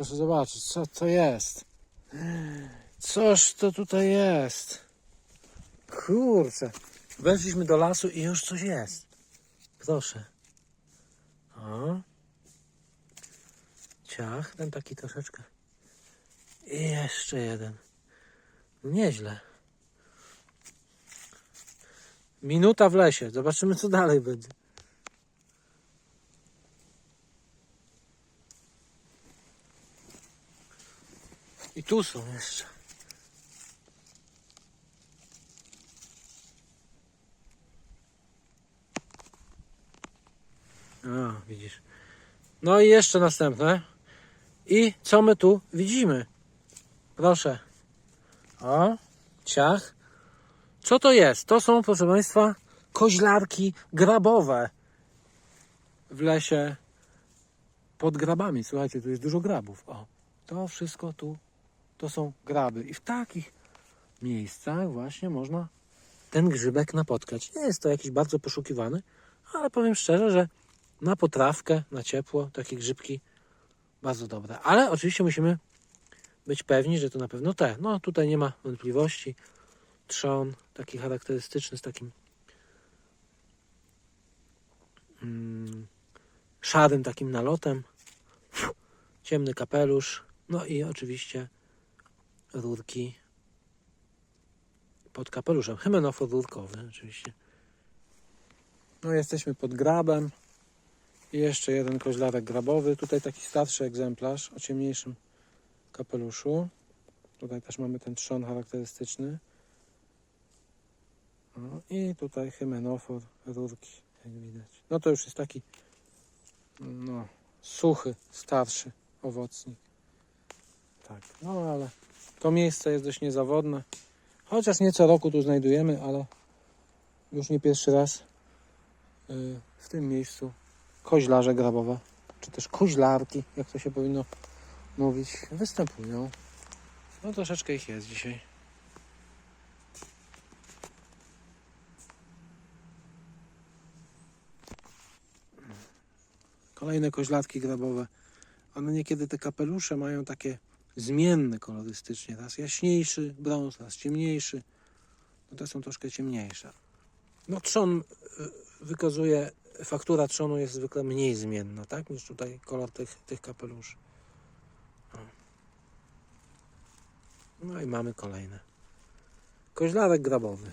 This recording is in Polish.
Proszę zobaczyć, co to jest. Coż to tutaj jest? Kurczę. Weszliśmy do lasu i już coś jest. Proszę. O. Ciach, ten taki troszeczkę. I jeszcze jeden. No Nieźle. Minuta w lesie. Zobaczymy, co dalej będzie. I tu są jeszcze. A, widzisz. No i jeszcze następne. I co my tu widzimy? Proszę. O, ciach. Co to jest? To są, proszę Państwa, koźlarki grabowe w lesie pod grabami. Słuchajcie, tu jest dużo grabów. O, to wszystko tu, to są graby. I w takich miejscach właśnie można ten grzybek napotkać. Nie jest to jakiś bardzo poszukiwany, ale powiem szczerze, że na potrawkę, na ciepło, takie grzybki bardzo dobre. Ale oczywiście musimy być pewni, że to na pewno te. No tutaj nie ma wątpliwości. Trzon taki charakterystyczny z takim mm, szarym takim nalotem. Ciemny kapelusz. No i oczywiście rurki pod kapeluszem. Hymenofor rurkowy oczywiście. No jesteśmy pod grabem. I jeszcze jeden koźlarek grabowy. Tutaj taki starszy egzemplarz o ciemniejszym kapeluszu. Tutaj też mamy ten trzon charakterystyczny. No i tutaj hymenofor, rurki, jak widać. No to już jest taki no, suchy, starszy owocnik. Tak, no ale to miejsce jest dość niezawodne. Chociaż nie co roku tu znajdujemy, ale już nie pierwszy raz y, w tym miejscu koźlarze grabowe, czy też koźlarki, jak to się powinno mówić, występują. No troszeczkę ich jest dzisiaj. Kolejne koźlarki grabowe. One niekiedy te kapelusze mają takie zmienne kolorystycznie. Raz jaśniejszy brąz, raz ciemniejszy. No te są troszkę ciemniejsze. No trzon y, wykazuje, faktura trzonu jest zwykle mniej zmienna, tak? Niż tutaj kolor tych, tych kapeluszy. O. No i mamy kolejne. Koźlarek grabowy.